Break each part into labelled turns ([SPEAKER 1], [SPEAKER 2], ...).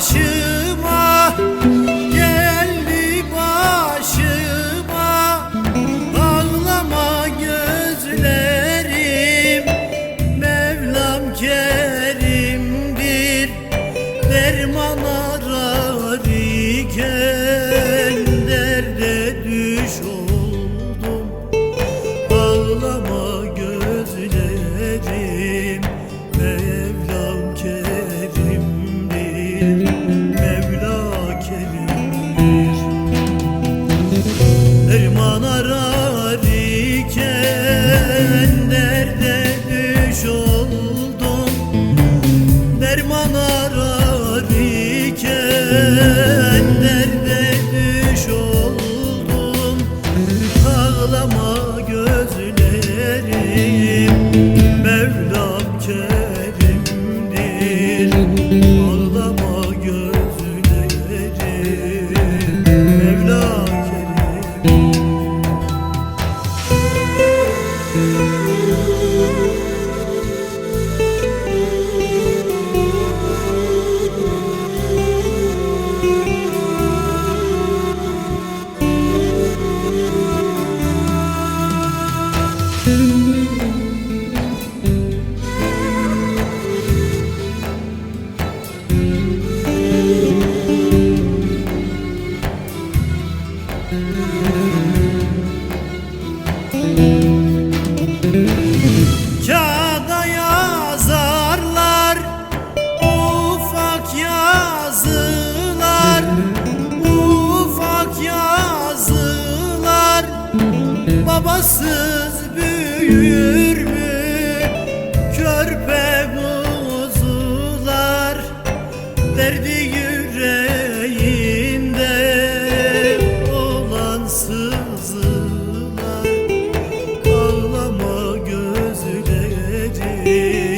[SPEAKER 1] 心。You. babasız büyür mü? Körpe kuzular derdi yüreğinde olan sızılar. Ağlama gözleri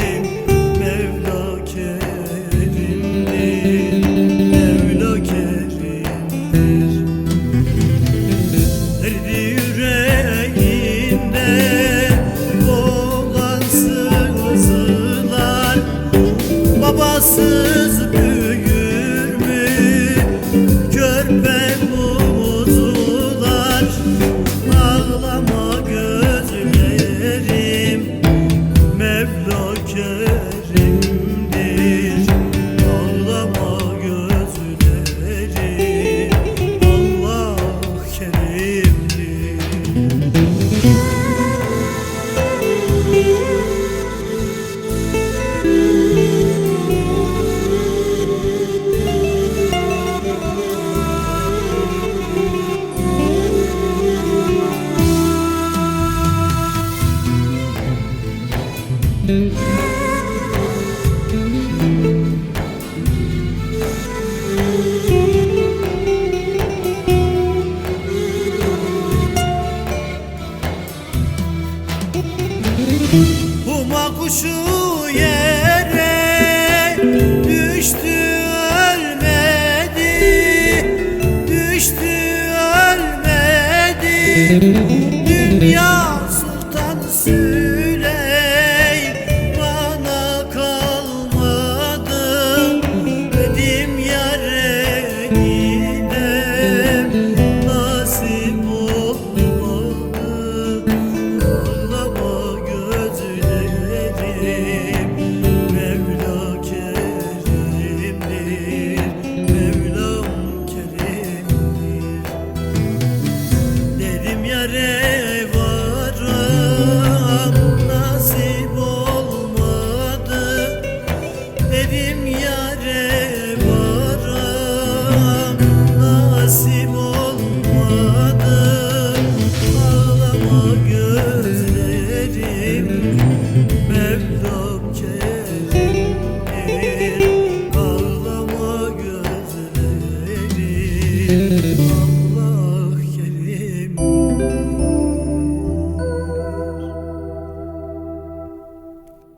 [SPEAKER 1] Huma kuşu yere düştü.